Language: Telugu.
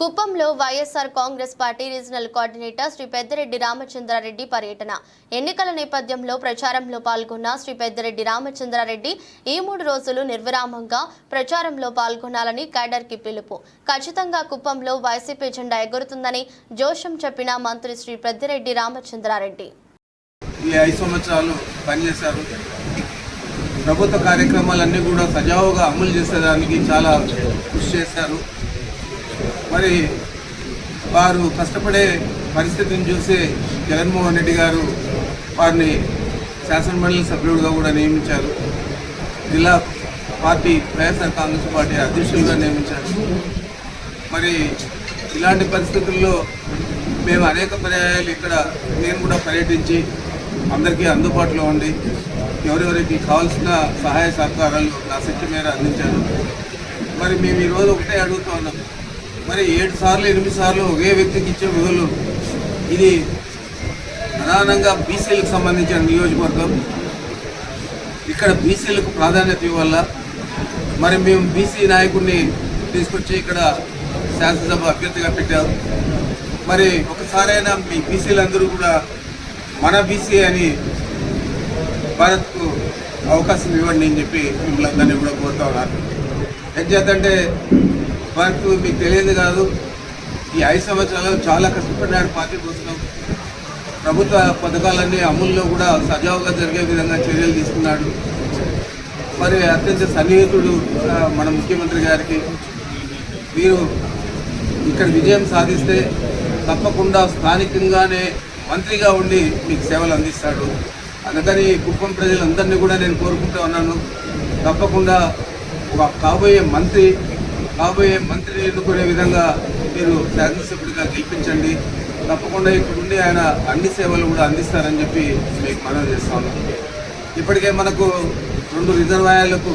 కుప్పంలో YSR Congress party regional coordinator Shri Peddireddy Ramachandra Reddy పర్యటన. ఎన్నికల నేపథ్యంలో ప్రచారంలో పాల్గొన్న శ్రీ పెద్దిరెడ్డి రామచంద్రారెడ్డి ఈ మూడు రోజులు నిర్విరామంగా ప్రచారంలో పాల్గొనాలని కేడర్కి పిలుపు. ఖచ్చితంగా కుప్పంలో వైసీపీ జెండా ఎగురుతుందని జోషం చెప్పిన మంత్రి శ్రీ పెద్దిరెడ్డి రామచంద్రారెడ్డి. ఈ ఐదు సంవత్సరాలు పనిచేశారు. ప్రభుత్వ కార్యక్రమాలన్నీ కూడా సజావుగా అమలు చేసేదానికి చాలా కృషి చేశారు. మరి వారు కష్టపడే పరిస్థితిని చూసి జగన్మోహన్ రెడ్డి గారు వారిని శాసనమండలి సభ్యుడిగా కూడా నియమించారు. జిల్లా పార్టీ వైఎస్ఆర్ కాంగ్రెస్ పార్టీ అధ్యక్షులుగా నియమించారు. మరి ఇలాంటి పరిస్థితుల్లో మేము అనేక పర్యాయాలు ఇక్కడ నేను కూడా పర్యటించి అందరికీ అందుబాటులో ఉండి ఎవరెవరికి కావాల్సిన సహాయ సహకారాలు నా శక్తి మేర అందించాను మరి మేము ఈరోజు ఒకటే అడుగుతూ ఉన్నాం. మరి ఏడు సార్లు ఎనిమిది సార్లు ఒకే వ్యక్తికి ఇచ్చే బదులు ఇది ప్రధానంగా బీసీలకు సంబంధించిన నియోజకవర్గం. ఇక్కడ బీసీలకు ప్రాధాన్యత ఇవ్వాల. మరి మేము బీసీ నాయకుడిని తీసుకొచ్చి ఇక్కడ శాసనసభ అభ్యర్థిగా పెట్టాం. మరి ఒకసారైనా మీ బీసీలందరూ కూడా మన బీసీ అని భారత్కు అవకాశం ఇవ్వండి అని చెప్పి మిమ్మల్ని అందరినీ కూడా కోరుతా ఉన్నారు ఏం చేద్దంటే వరకు మీకు తెలియదు కాదు. ఈ ఐదు సంవత్సరాలు చాలా కష్టపడ్డాడు పార్టీ కోసం. ప్రభుత్వ పథకాలన్నీ అమల్లో కూడా సజావుగా జరిగే విధంగా చర్యలు తీసుకున్నాడు. మరి అత్యంత సన్నిహితుడు మన ముఖ్యమంత్రి గారికి. మీరు ఇక్కడ విజయం సాధిస్తే తప్పకుండా స్థానికంగానే మంత్రిగా ఉండి మీకు సేవలు అందిస్తాడు. అందుకని కుప్పం ప్రజలందరినీ కూడా నేను కోరుకుంటూ ఉన్నాను. తప్పకుండా ఒక కాబోయే మంత్రి రాబోయే మంత్రిని ఎన్నుకునే విధంగా మీరు శాసనసభ్యుడిగా గెలిపించండి. తప్పకుండా ఇక్కడ ఉండి ఆయన అన్ని సేవలు కూడా అందిస్తారని చెప్పి మీకు మనవి చేస్తాను ఇప్పటికే మనకు రెండు రిజర్వాయర్లకు